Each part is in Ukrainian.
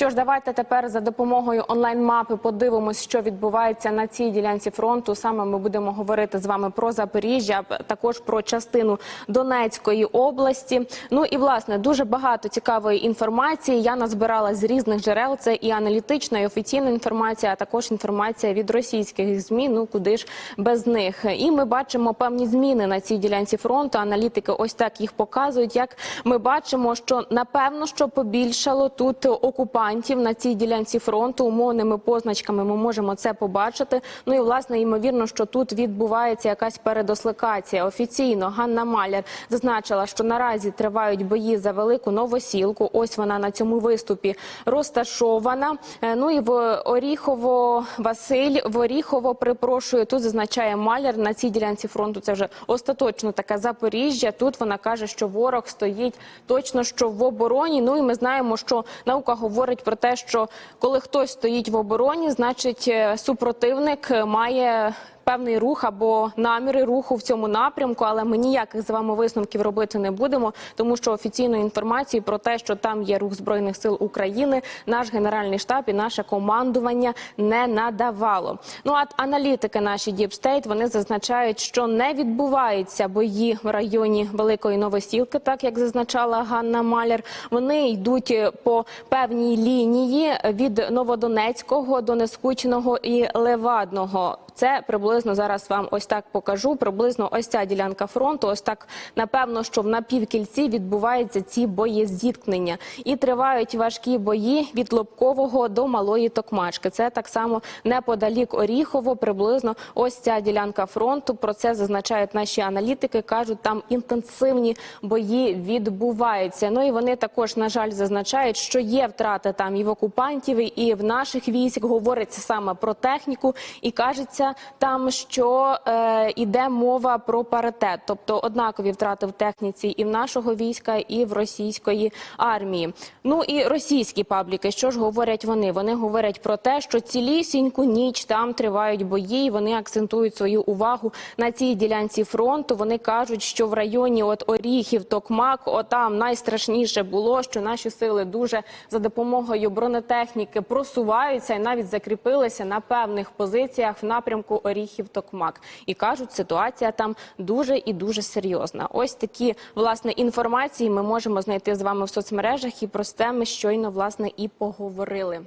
Що ж, давайте тепер за допомогою онлайн-мапи подивимось, що відбувається на цій ділянці фронту. Саме ми будемо говорити з вами про Запоріжжя, також про частину Донецької області. Ну і власне дуже багато цікавої інформації. Я назбирала з різних джерел. Це і аналітична, і офіційна інформація, а також інформація від російських змі. Ну куди ж без них? І ми бачимо певні зміни на цій ділянці фронту. Аналітики ось так їх показують. Як ми бачимо, що напевно що побільшало тут окупантів на цій ділянці фронту. Умовними позначками ми можемо це побачити. Ну і власне ймовірно, що тут відбувається якась передосликація. Офіційно Ганна Маляр зазначила, що наразі тривають бої за велику новосілку. Ось вона на цьому виступі розташована. Е, Ну і в Оріхово Василь в Оріхово припрошую. Тут зазначає Маляр на цій ділянці фронту. Це вже остаточно таке Запоріжжя. Тут вона каже, що ворог стоїть точно що в обороні. Ну і ми знаємо, що наука говорить про те, що коли хтось стоїть в обороні, значить е, супротивник е, має. Певний рух або наміри руху в цьому напрямку, але ми ніяких з вами висновків робити не будемо, тому що офіційної інформації про те, що там є рух збройних сил України, наш генеральний штаб і наше командування не надавало. Ну а аналітики наші State, вони зазначають, що не відбуваються бої в районі Великої Новосілки, так як зазначала Ганна Маляр. Вони йдуть е, по певній лінії від Новодонецького до Нескученого і Левадного. Це приблизно зараз вам ось так покажу. Приблизно ось ця ділянка фронту. Ось так напевно, що в напівкільці відбуваються ці боєзіткнення, і тривають важкі бої від Лобкового до Малої Токмачки. Це так само неподалік Оріхово. Приблизно ось ця ділянка фронту. Про це зазначають наші аналітики. кажуть, там інтенсивні бої відбуваються. Ну і вони також на жаль зазначають, що є втрати там і в окупантів, і в наших військ. Говориться саме про техніку, і кажеться там, що е, іде мова про паритет, тобто однакові втрати в техніці і в нашого війська, і в російської армії. Ну і російські пабліки, що ж говорять вони? Вони говорять про те, що цілісіньку ніч там тривають бої. і Вони акцентують свою увагу на цій ділянці фронту. Вони кажуть, що в районі от Оріхів, Токмак, отам найстрашніше було, що наші сили дуже за допомогою бронетехніки просуваються і навіть закріпилися на певних позиціях в напрямку Оріхів Токмак. І кажуть, ситуація там дуже і дуже серйозна. Ось такі власне інформації ми можемо знайти з вами в соцмережах, і про це ми щойно власне і поговорили.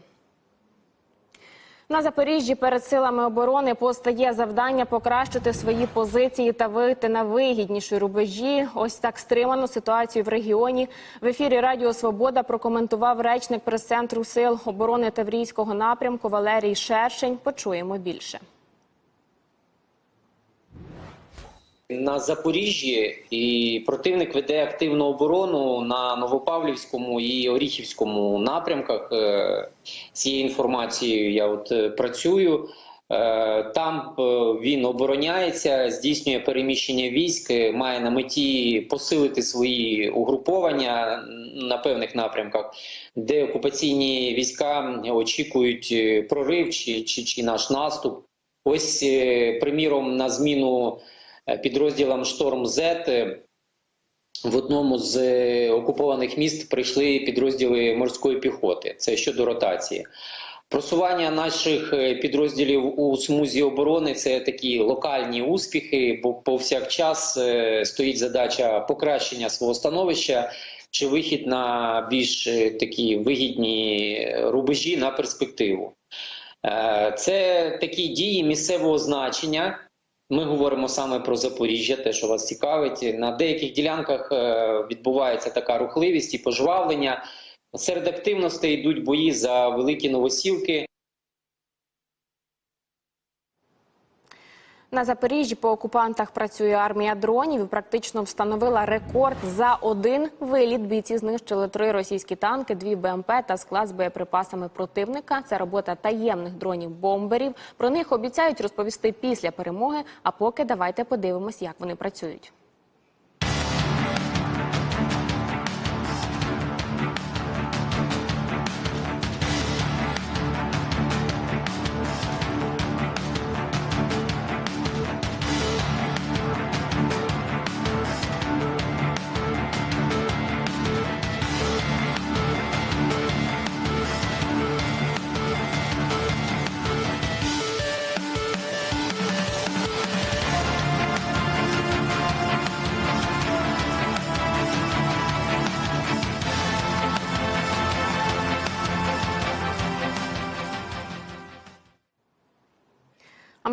На Запоріжжі перед силами оборони постає завдання покращити свої позиції та вийти на вигідніші рубежі. Ось так стриману ситуацію в регіоні. В ефірі Радіо Свобода прокоментував речник прес-центру сил оборони Таврійського напрямку Валерій Шершень. Почуємо більше. На Запоріжжі, і противник веде активну оборону на Новопавлівському і Оріхівському напрямках. Е, Цією інформацією я от е, працюю. Е, Там він обороняється, здійснює переміщення військ, має на меті посилити свої угруповання на певних напрямках, де окупаційні війська очікують прорив чи, чи, чи наш наступ. Ось, приміром, на зміну підрозділам Шторм З в одному з е, окупованих міст прийшли підрозділи морської піхоти. Це щодо ротації. Просування наших е, підрозділів у смузі оборони це такі локальні успіхи, бо повсякчас е, стоїть задача покращення свого становища чи вихід на більш е, такі вигідні е, рубежі на перспективу. Е, Це такі дії місцевого значення. Ми говоримо саме про Запоріжжя, те, що вас цікавить. На деяких ділянках е, відбувається така рухливість і пожвавлення. Серед активностей йдуть бої за великі новосілки. На Запоріжжі по окупантах працює армія дронів і практично встановила рекорд за один виліт. Бійці знищили три російські танки, дві БМП та склад з боєприпасами противника. Це робота таємних дронів-бомберів. Про них обіцяють розповісти після перемоги. А поки давайте подивимось, як вони працюють.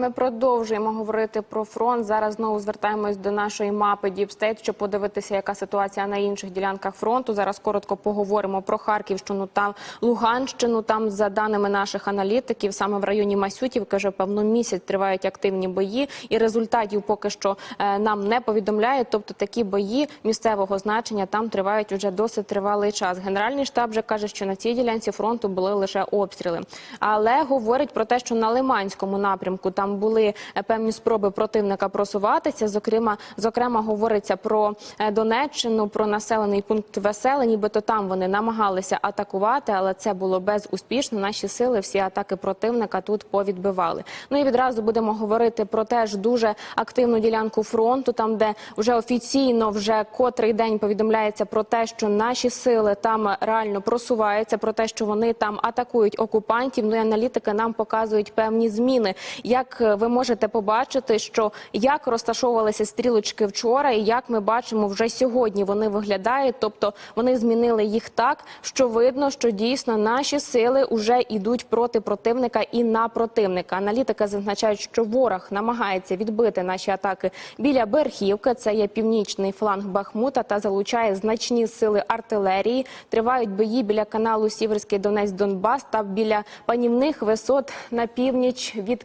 Ми продовжуємо говорити про фронт. Зараз знову звертаємось до нашої мапи State, щоб подивитися, яка ситуація на інших ділянках фронту. Зараз коротко поговоримо про Харківщину та Луганщину. Там, за даними наших аналітиків, саме в районі Масютівки вже певно місяць тривають активні бої, і результатів поки що е, нам не повідомляють. Тобто такі бої місцевого значення там тривають вже досить тривалий час. Генеральний штаб вже каже, що на цій ділянці фронту були лише обстріли, але говорить про те, що на Лиманському напрямку там були е, певні спроби противника просуватися. Зокрема, зокрема, говориться про е, Донеччину, про населений пункт Веселе. Нібито там вони намагалися атакувати, але це було безуспішно. Наші сили всі атаки противника тут повідбивали. Ну і відразу будемо говорити про теж дуже активну ділянку фронту, там де вже офіційно вже котрий день повідомляється про те, що наші сили там реально просуваються, про те, що вони там атакують окупантів. Ну і аналітики нам показують певні зміни. Як ви можете побачити, що як розташовувалися стрілочки вчора, і як ми бачимо вже сьогодні вони виглядають, тобто вони змінили їх так, що видно, що дійсно наші сили вже йдуть проти противника і на противника. Аналітики зазначають, що ворог намагається відбити наші атаки біля Берхівки. Це є північний фланг Бахмута та залучає значні сили артилерії. Тривають бої біля каналу Сіверський Донець Донбас та біля панівних висот на північ від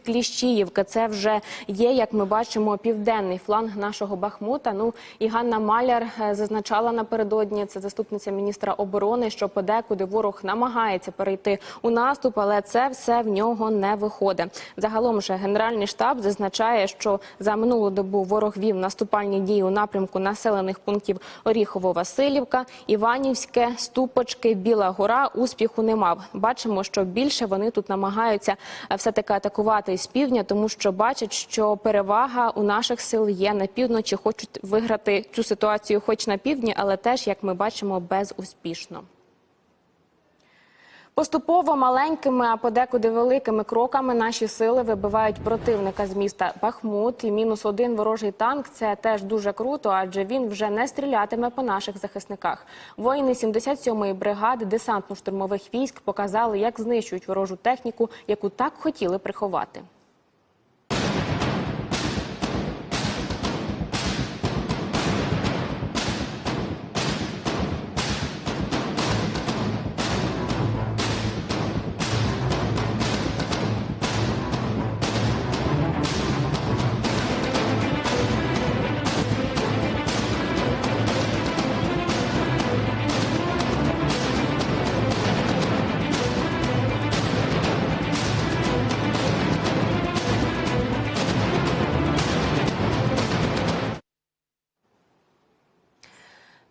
Кліщіївки. Це вже є, як ми бачимо, південний фланг нашого Бахмута. Ну і Ганна Маляр е, зазначала напередодні. Це заступниця міністра оборони, що подекуди ворог намагається перейти у наступ, але це все в нього не виходить. Загалом же генеральний штаб зазначає, що за минулу добу ворог вів наступальні дії у напрямку населених пунктів Оріхово-Василівка, Іванівське, Ступочки, Біла Гора. Успіху не мав. Бачимо, що більше вони тут намагаються все таки атакувати із півдня, тому що бачать, що перевага у наших сил є на півночі. Хочуть виграти цю ситуацію, хоч на півдні, але теж, як ми бачимо, безуспішно. Поступово маленькими, а подекуди великими кроками наші сили вибивають противника з міста Бахмут. І мінус один ворожий танк це теж дуже круто, адже він вже не стрілятиме по наших захисниках. Воїни 77-ї бригади десантно-штурмових військ показали, як знищують ворожу техніку, яку так хотіли приховати.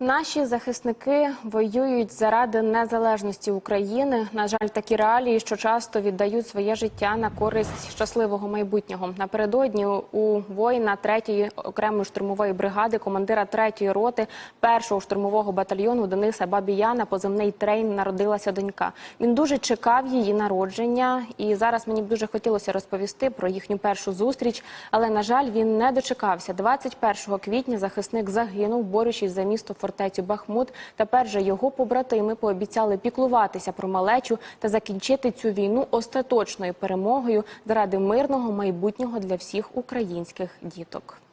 Наші захисники воюють заради незалежності України. На жаль, такі реалії, що часто віддають своє життя на користь щасливого майбутнього. Напередодні у воїна 3-ї окремої штурмової бригади, командира 3-ї роти першого штурмового батальйону Дениса Бабіяна, позивний трейн, народилася донька. Він дуже чекав її народження, і зараз мені б дуже хотілося розповісти про їхню першу зустріч. Але на жаль, він не дочекався. 21 квітня захисник загинув, борючись за місто фортецю Бахмут. Тепер же його побратими пообіцяли піклуватися про малечу та закінчити цю війну остаточною перемогою заради мирного майбутнього для всіх українських діток.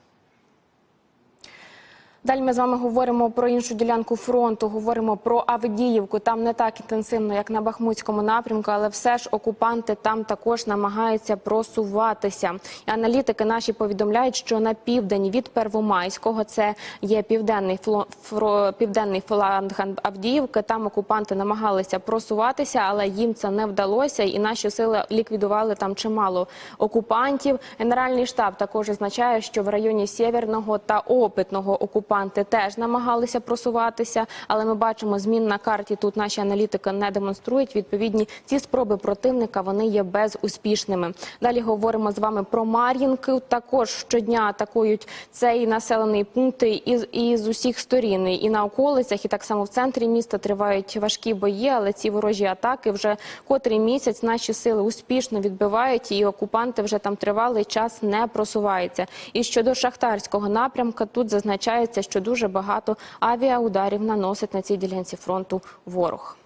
Далі ми з вами говоримо про іншу ділянку фронту. Говоримо про Авдіївку. Там не так інтенсивно, як на Бахмутському напрямку, але все ж окупанти там також намагаються просуватися. І аналітики наші повідомляють, що на південь від Первомайського це є південний фло, фро, південний фланг Авдіївки. Там окупанти намагалися просуватися, але їм це не вдалося. І наші сили ліквідували там чимало окупантів. Генеральний штаб також означає, що в районі Сєвєрного та Опитного окупантів окупанти теж намагалися просуватися, але ми бачимо змін на карті. Тут наші аналітики не демонструють. Відповідні ці спроби противника вони є безуспішними. Далі говоримо з вами про Мар'їнки. Також щодня атакують цей населений пункт із, із усіх сторін і на околицях, і так само в центрі міста тривають важкі бої. Але ці ворожі атаки вже котрий місяць наші сили успішно відбивають, і окупанти вже там тривалий час не просуваються. І щодо шахтарського напрямка, тут зазначається, що дуже багато авіаударів наносить на цій ділянці фронту ворог.